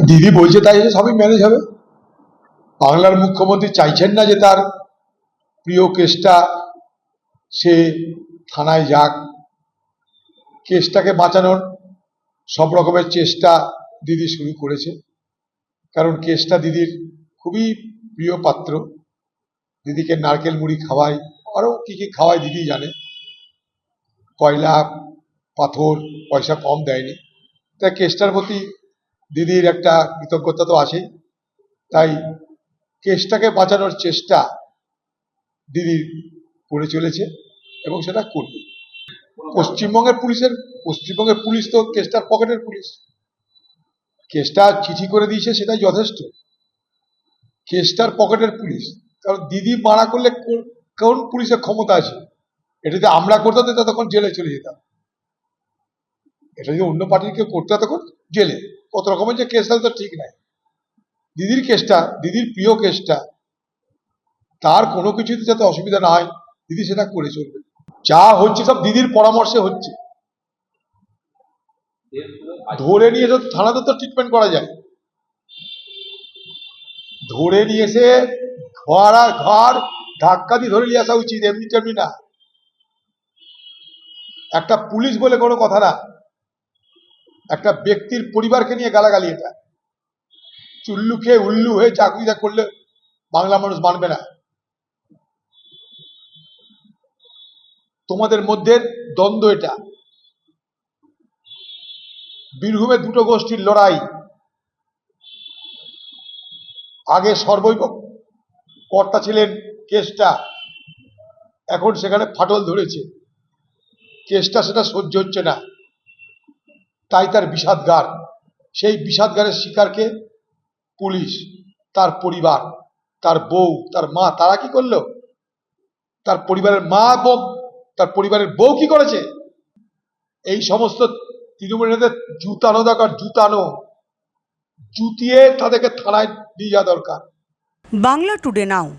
দিদি বলছে তাই সবই ম্যানেজ হবে। বাংলার মুখ্যমন্ত্রী চাইছেন না যে তার প্রিয় কেসটা সে থানায় যাক। কেসটাকে বাঁচানোর সব রকমের চেষ্টা দিদি শুরু করেছে। কারণ কেসটা দিদির খুবই প্রিয় পাত্র। দিদিকে নারকেল মুড়ি খাওয়ায় আরও কি কি খাওয়ায় দিদি জানে। কয়লা, পাথর, পয়সা কম দেয়নি। তাই কেসটার প্রতি দিদির একটা কৃতজ্ঞতা তো আছেই। তাই কেসটাকে বাঁচানোর চেষ্টা দিদি করে চলেছে এবং সেটা করবে। পশ্চিমবঙ্গের পুলিশের, পশ্চিমবঙ্গের পুলিশ তো কেসটার পকেটের পুলিশ। কেসটা চিঠি করে দিয়েছে সেটাই যথেষ্ট। কেসটার পকেটের পুলিশ। কারণ দিদি মারা করলে কোন- পুলিশের ক্ষমতা আছে? এটা যদি আমরা করতাম তখন জেলে চলে যেতাম। এটা যদি অন্য পার্টির কেউ করতে তখন জেলে। কত রকমের যে কেস তো ঠিক নাই। দিদির কেসটা দিদির প্রিয় কেসটা তার কোনো কিছুতে যাতে অসুবিধা না হয়, দিদি সেটা করে চলবে। যা হচ্ছে সব দিদির পরামর্শে হচ্ছে। ধরে নিয়ে তো থানাতে তো ট্রিটমেন্ট করা যায়। ধরে নিয়ে এসে ঘর আর ঘর ধাক্কা দিয়ে ধরে নিয়ে আসা উচিত এমনি তেমনি না। একটা পুলিশ বলে কোনো কথা না। একটা ব্যক্তির পরিবারকে নিয়ে গালাগালি এটা। চুল্লু খেয়ে উল্লু হয়ে চাকরি যা করলে বাংলা মানুষ মানবে না। তোমাদের মধ্যে দ্বন্দ্ব এটা। বীরভূমে দুটো গোষ্ঠীর লড়াই। আগে সর্বৈব কর্তা ছিলেন কেসটা এখন সেখানে ফাটল ধরেছে। কেসটা সেটা সহ্য হচ্ছে না। তাই তার বিষাদগার। সেই বিষাদগারের শিকারকে পুলিশ, তার পরিবার, তার বউ, তার মা, তারা কি করল? তার পরিবারের মা এবং তার পরিবারের বউ কি করেছে? এই সমস্ত তৃণমূল নেতাদের জুতানো দরকার জুতানো জুতিয়ে তাদেরকে থানায় নিয়ে যাওয়া দরকার। Bangla today now.